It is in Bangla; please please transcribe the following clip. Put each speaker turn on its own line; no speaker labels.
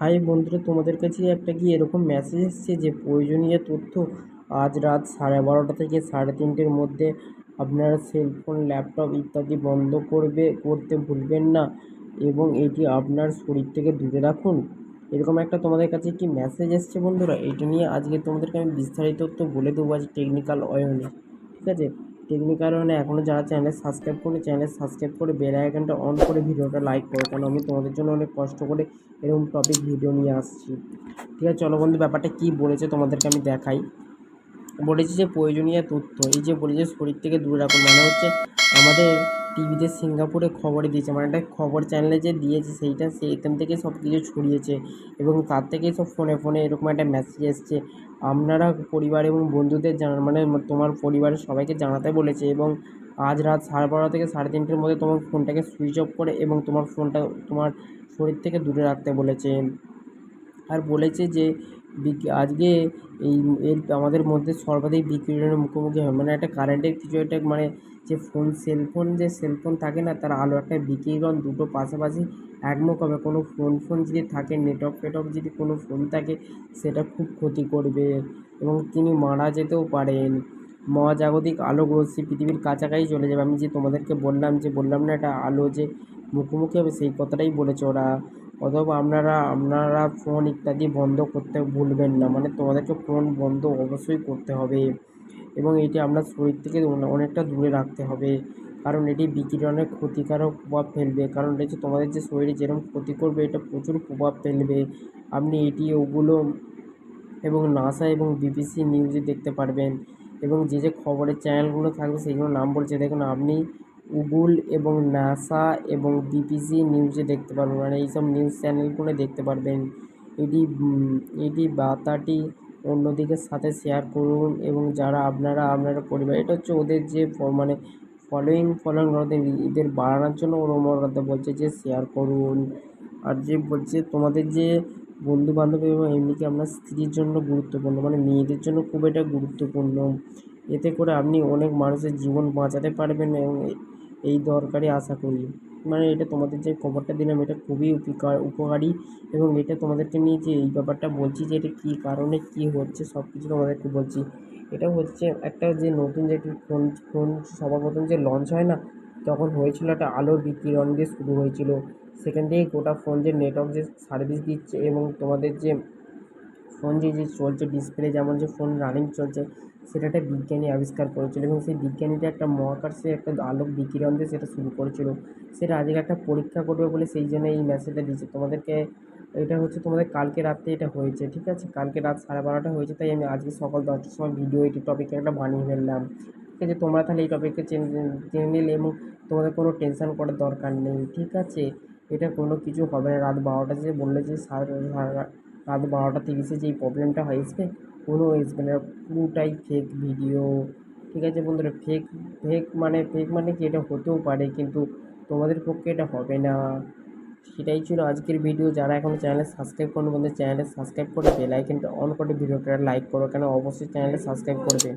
হাই বন্ধুরা, তোমাদের কাছে একটা কি এরকম মেসেজ এসছে যে প্রয়োজনীয় তথ্য আজ রাত সাড়ে বারোটা থেকে সাড়ে তিনটের মধ্যে আপনারা সেলফোন ল্যাপটপ ইত্যাদি বন্ধ করবে, করতে ভুলবেন না এবং এটি আপনার শরীর থেকে দূরে রাখুন। এরকম একটা তোমাদের কাছে একটি মেসেজ এসছে বন্ধুরা, এটা নিয়ে আজকে তোমাদেরকে আমি বিস্তারিত তথ্য বলে দেবো আজ টেকনিক্যাল অয়নে, ঠিক আছে? টেকনিক্যাল কারণে এখনও যারা চ্যানেল সাবস্ক্রাইব করে চ্যানেল সাবস্ক্রাইব করে বেল আইকনটা অন করে ভিডিওটা লাইক করো। কারণ আমি তোমাদের জন্য অনেক কষ্ট করে এরকম টপিক ভিডিও নিয়ে আসছি। ঠিক আছে, চলো বন্ধু, ব্যাপারটা কী বলেছে তোমাদেরকে আমি দেখাই। বলেছি যে প্রয়োজনীয় তথ্য, এই যে বলেছে শরীর থেকে দূরে রাখুন। মানে হচ্ছে আমাদের টিভিতে সিঙ্গাপুরে খবরে দিয়েছে মানে একটা খবর চ্যানেলে যে দিয়েছে সেইটা সেইখান থেকে সব কিছু ছড়িয়েছে এবং তার থেকেই সব ফোনে ফোনে এরকম একটা মেসেজ এসছে। আপনারা পরিবার এবং বন্ধুদের জানান মানে তোমার পরিবারের সবাইকে জানাতে বলেছে এবং আজ রাত সাড়ে বারোটা থেকে সাড়ে তিনটের মধ্যে তোমার ফোনটাকে সুইচ অফ করে এবং তোমার ফোনটা তোমার শরীর থেকে দূরে রাখতে বলেছে। আর বলেছে যে আজকে এই এর আমাদের মধ্যে সর্বাধিক বিকিরণের মুখোমুখি হয়। মানে একটা কারেন্টের কিছু একটা মানে যে ফোন সেলফোন যে সেলফোন থাকে না, তার আলো একটা বিকিরণ দুটো পাশাপাশি একমুখ হবে। কোনো ফোন ফোন যদি থাকে নেটওয়ার্ক ফেটওয়ার্ক যদি কোনো ফোন থাকে, সেটা খুব ক্ষতি করবে এবং তিনি মারা যেতেও পারেন। মহাজাগতিক আলোক রশ্মি পৃথিবীর কাছাকাছি চলে যাবে। আমি যে তোমাদেরকে বললাম যে, বললাম না, একটা আলো যে মুখোমুখি হবে, সেই কথাটাই বলেছে ওরা। অথবা আপনারা আপনারা ফোন ইত্যাদি বন্ধ করতে ভুলবেন না। মানে তোমাদেরকে ফোন বন্ধ অবশ্যই করতে হবে এবং এটি আপনার শরীর থেকে অনেকটা দূরে রাখতে হবে। কারণ এটি বিকিরণের ক্ষতিকারক প্রভাব ফেলবে। কারণ এটা তোমাদের যে শরীরে যেরকম ক্ষতি করবে, এটা প্রচুর প্রভাব ফেলবে। আপনি এটি, ওগুলো এবং নাসা এবং বিবিসি নিউজে দেখতে পারবেন। এবং যে যে খবরের চ্যানেলগুলো থাকবে সেইগুলো নাম বলছে। দেখুন, আপনি গুগল এবং নাসা এবং বিবিসি নিউজে দেখতে পারবেন মানে এইসব নিউজ চ্যানেলগুলো দেখতে পারবেন। এটি এটি বার্তাটি অন্যদিকের সাথে শেয়ার করুন এবং যারা আপনারা আপনারা পরিবার, এটা হচ্ছে ওদের যে মানে ফলোয়িং ফলোয়িং ওদের এদের বাড়ানোর জন্য ওরা বলছে যে শেয়ার করুন। আর যে বলছে তোমাদের যে বন্ধু বান্ধব এবং এমনিকি আপনার স্ত্রীর জন্য গুরুত্বপূর্ণ মানে মেয়েদের জন্য খুব এটা গুরুত্বপূর্ণ। এতে করে আপনি অনেক মানুষের জীবন বাঁচাতে পারবেন এবং এই দরকারি আশা করি। মানে এটা তোমাদের যে খবরটা দিলাম, এটা খুবই উপকার, উপকারী এবং এটা তোমাদেরকে নিয়ে যে এই ব্যাপারটা বলছি যে এটা কী কারণে কী হচ্ছে সব কিছু তোমাদেরকে বলছি। এটা হচ্ছে একটা যে নতুন যে একটি ফোন ফোন সবার প্রথম যে লঞ্চ হয় না, তখন হয়েছিল একটা আলোর বিকিরণ দিয়ে শুরু হয়েছিল। সেখান থেকে গোটা ফোন যে নেটওয়ার্ক যে সার্ভিস দিচ্ছে এবং তোমাদের যে ফোন যে যে চলছে ডিসপ্লে যেমন যে ফোন রানিং চলছে সেটা একটা বিজ্ঞানী আবিষ্কার করেছিল এবং সেই বিজ্ঞানীটা একটা মহাকাশে একটা আলোক বিকিরণ দিয়ে সেটা শুরু করেছিল। সেটা আজকে একটা পরীক্ষা করবে বলে সেই জন্য এই মেসেজটা দিয়েছে। তোমাদেরকে এটা হচ্ছে তোমাদের কালকে রাত্রে এটা হয়েছে, ঠিক আছে? কালকে রাত সাড়ে বারোটা হয়েছে, তাই আমি আজকে সকাল দশটার সময় ভিডিও এটি টপিকে একটা বানিয়ে ফেললাম। ঠিক আছে? তোমরা তাহলে এই টপিককে জেনে নিলে এবং তোমাদের কোনো টেনশন করার দরকার নেই, ঠিক আছে? এটা কোনো কিছু হবে না। রাত বারোটা যে বললে যে সাড়ে রাত বারোটা তিরিশে যেই প্রবলেমটা হয়েছে কোনো আসবে না। পুরোটাই ফেক ভিডিও ঠিক আছে বন্ধুরা? ফেক ফেক মানে ফেক মানে কি? এটা হতেও পারে, কিন্তু তোমাদের পক্ষে এটা হবে না। সেটাই ছিল আজকের ভিডিও যারা এখন চ্যানেলে সাবস্ক্রাইব করুন বন্ধু চ্যানেলে সাবস্ক্রাইব করে বেল আইকনটা অন করে ভিডিওটা লাইক করো। কেন? অবশ্যই চ্যানেলে সাবস্ক্রাইব করবে।